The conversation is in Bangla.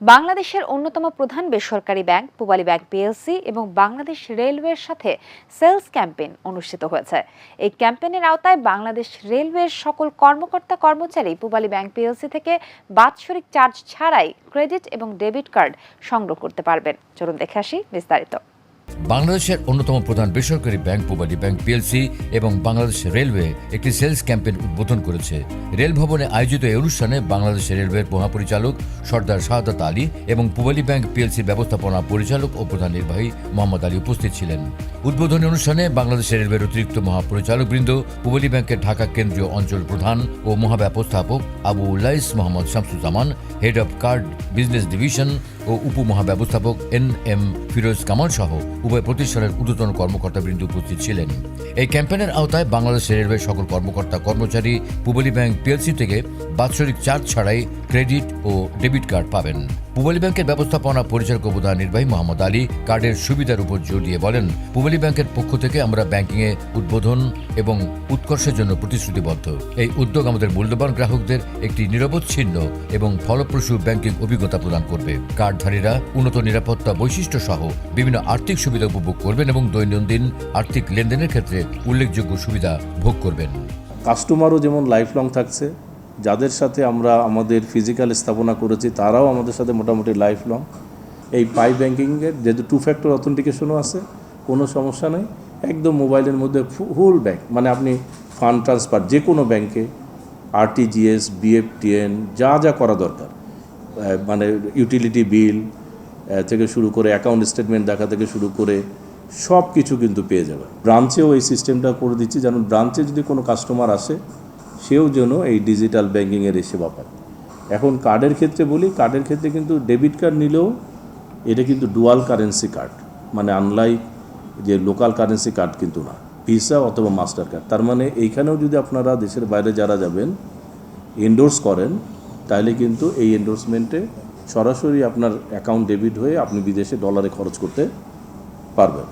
বাংলাদেশের অন্যতম প্রধান বেসরকারি ব্যাংক পূবালী ব্যাংক পিএলসি এবং বাংলাদেশ রেলওয়ের সাথে সেলস ক্যাম্পেইন অনুষ্ঠিত হয়েছে। এই ক্যাম্পেইনের আওতায় বাংলাদেশ রেলওয়ের সকল কর্মকর্তা কর্মচারী পূবালী ব্যাংক পিএলসি থেকে বাৎসরিক চার্জ ছাড়াই ক্রেডিট এবং ডেবিট কার্ড সংগ্রহ করতে পারবেন। চলুন দেখে আসি বিস্তারিত। বাংলাদেশের অন্যতম প্রধান বেসরকারি ব্যাংক পূবালী ব্যাংক পিএলসি এবং বাংলাদেশ রেলওয়ে একটি সেলস ক্যাম্পেইন উদ্বোধন করেছে। রেল ভবনে আয়োজিত এই অনুষ্ঠানে বাংলাদেশ রেলওয়ের মহাপরিচালক সর্দার শাহাদাত আলী এবং পূবালী ব্যাংক পিএলসির ব্যবস্থাপনা পরিচালক ও প্রধান নির্বাহী মোহাম্মদ আলী উপস্থিত ছিলেন। উদ্বোধনী অনুষ্ঠানে বাংলাদেশ রেলওয়ের অতিরিক্ত মহাপরিচালক বৃন্দ পূবালী ব্যাংকের ঢাকা কেন্দ্রীয় অঞ্চল প্রধান ও মহাব্যবস্থাপক Abu Ullais Mohammad Shamsuzzaman, head of card business division ও উপমহাব্যবস্থাপক এন এম ফিরোজ কামাল সহ উভয় প্রতিষ্ঠানের ঊর্ধ্বতন কর্মকর্তাবৃন্দ উপস্থিত ছিলেন। এই ক্যাম্পেনের আওতায় বাংলাদেশ রেলওয়ের সকল কর্মকর্তা কর্মচারী পুবলি ব্যাংক পিএলসি থেকে বাৎসরিক চার্জ ছাড়াই ক্রেডিট ও ডেবিট কার্ড পাবেন। পুবলি ব্যাংকের ব্যবস্থাপনা পরিচালক প্রধান নির্বাহী মোহাম্মদ আলী কার্ডের সুবিধার উপর জোর দিয়ে বলেন, পুবলি ব্যাংকের পক্ষ থেকে আমরা ব্যাংকিংয়ে উদ্বোধন এবং উৎকর্ষের জন্য প্রতিশ্রুতিবদ্ধ। এই উদ্যোগ আমাদের মূল্যবান গ্রাহকদের একটি নিরবচ্ছিন্ন এবং ফলপ্রসূ ব্যাংকিং অভিজ্ঞতা প্রদান করবে। কার্ডধারীরা উন্নত নিরাপত্তা বৈশিষ্ট্য সহ বিভিন্ন আর্থিক সুবিধা উপভোগ করবেন এবং দৈনন্দিন আর্থিক লেনদেনের ক্ষেত্রে উল্লেখযোগ্য সুবিধা ভোগ করবেন। কাস্টমারও যেমন লাইফ লং থাকছে যাদের সাথে আমরা আমাদের ফিজিক্যাল স্থাপনা করেছি, তারাও আমাদের সাথে মোটামুটি লাইফ লং এই পাই ব্যাঙ্কিংয়ের যেহেতু টু ফ্যাক্টর অথেন্টিকেশনও আছে, কোনো সমস্যা নেই। একদম মোবাইলের মধ্যে ফুল ব্যাংক মানে আপনি ফান্ড ট্রান্সফার যে কোনো ব্যাংকে আরটিজিএস বিএফটিএন যা যা করা দরকার। মানে ইউটিলিটি বিল থেকে শুরু করে অ্যাকাউন্ট স্টেটমেন্ট দেখা থেকে শুরু করে সব কিছু কিন্তু পেয়ে যাবে ব্রাঞ্চেও এই সিস্টেমটা করে দিচ্ছি, যেন ব্রাঞ্চে যদি কোনো কাস্টমার আসে সেও যেন এই ডিজিটাল ব্যাঙ্কিংয়ের সেবা পায়। এখন কার্ডের ক্ষেত্রে বলি কার্ডের ক্ষেত্রে কিন্তু ডেবিট কার্ড নিলেও এটা কিন্তু ডুয়াল কারেন্সি কার্ড মানে আনলাইক যে লোকাল কারেন্সি কার্ড কিন্তু না ভিসা অথবা মাস্টার কার্ড তার মানে এইখানেও যদি আপনারা দেশের বাইরে যারা যাবেন এন্ডোর্স করেন তাহলে কিন্তু এই এন্ডোর্সমেন্টে সরাসরি আপনার অ্যাকাউন্ট ডেবিট হয়ে আপনি বিদেশে ডলারে খরচ করতে পারবেন।